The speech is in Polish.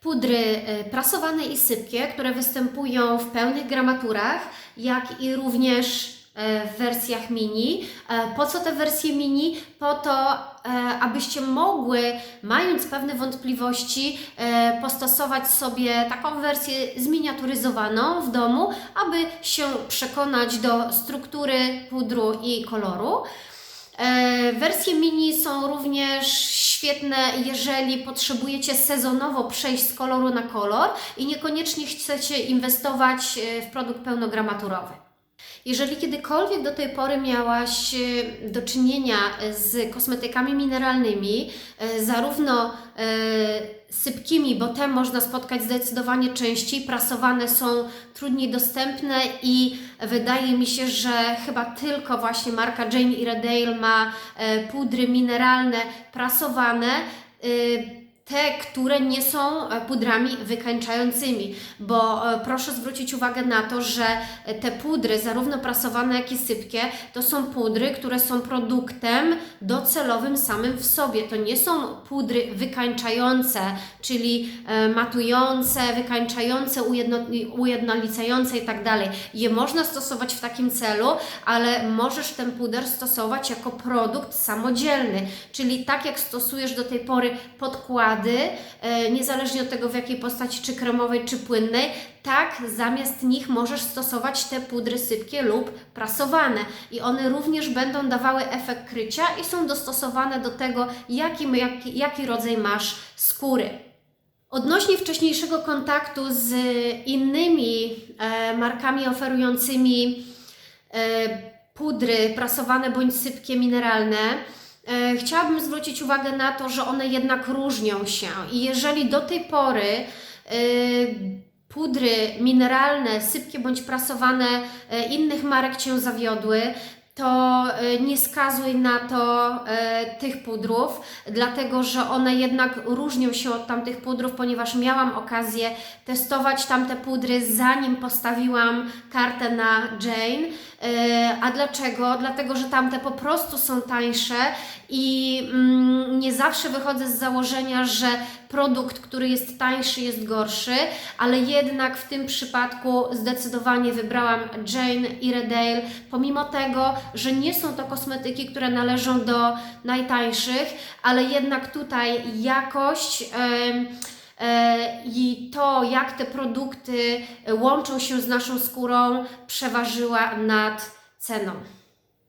pudry e, prasowane i sypkie, które występują w pełnych gramaturach, jak i również e, w wersjach mini. E, Po co te wersje mini? Po to, abyście mogły, mając pewne wątpliwości, postosować sobie taką wersję zminiaturyzowaną w domu, aby się przekonać do struktury pudru i koloru. Wersje mini są również świetne, jeżeli potrzebujecie sezonowo przejść z koloru na kolor i niekoniecznie chcecie inwestować e, w produkt pełnogramaturowy. Jeżeli kiedykolwiek do tej pory miałaś e, do czynienia z kosmetykami mineralnymi, e, zarówno sypkimi, bo te można spotkać zdecydowanie częściej, prasowane są trudniej dostępne i wydaje mi się, że chyba tylko właśnie marka Jane Iredale ma pudry mineralne prasowane. Te, które nie są e, pudrami wykańczającymi, bo e, proszę zwrócić uwagę na to, że e, te pudry, zarówno prasowane, jak i sypkie, to są pudry, które są produktem docelowym samym w sobie. To nie są pudry wykańczające, czyli matujące, wykańczające, ujedno, ujednolicające i tak dalej. Je można stosować w takim celu, ale możesz ten puder stosować jako produkt samodzielny, czyli tak jak stosujesz do tej pory podkłady, e, niezależnie od tego w jakiej postaci, czy kremowej, czy płynnej, tak zamiast nich możesz stosować te pudry sypkie lub prasowane i one również będą dawały efekt krycia i są dostosowane do tego, jaki, jaki, jaki rodzaj masz skóry. Odnośnie wcześniejszego kontaktu z innymi e, markami oferującymi e, pudry prasowane bądź sypkie mineralne, chciałabym zwrócić uwagę na to, że one jednak różnią się i jeżeli do tej pory e, pudry mineralne, sypkie bądź prasowane e, innych marek Cię zawiodły, to e, nie skazuj na to e, tych pudrów, dlatego że one jednak różnią się od tamtych pudrów, ponieważ miałam okazję testować tamte pudry zanim postawiłam kartę na Jane. E, a dlaczego? Dlatego, że tamte po prostu są tańsze i mm, nie zawsze wychodzę z założenia, że produkt, który jest tańszy, jest gorszy, ale jednak w tym przypadku zdecydowanie wybrałam Jane Iredale, pomimo tego, że nie są to kosmetyki, które należą do najtańszych, ale jednak tutaj jakość. e, I to, jak te produkty łączą się z naszą skórą, przeważyła nad ceną.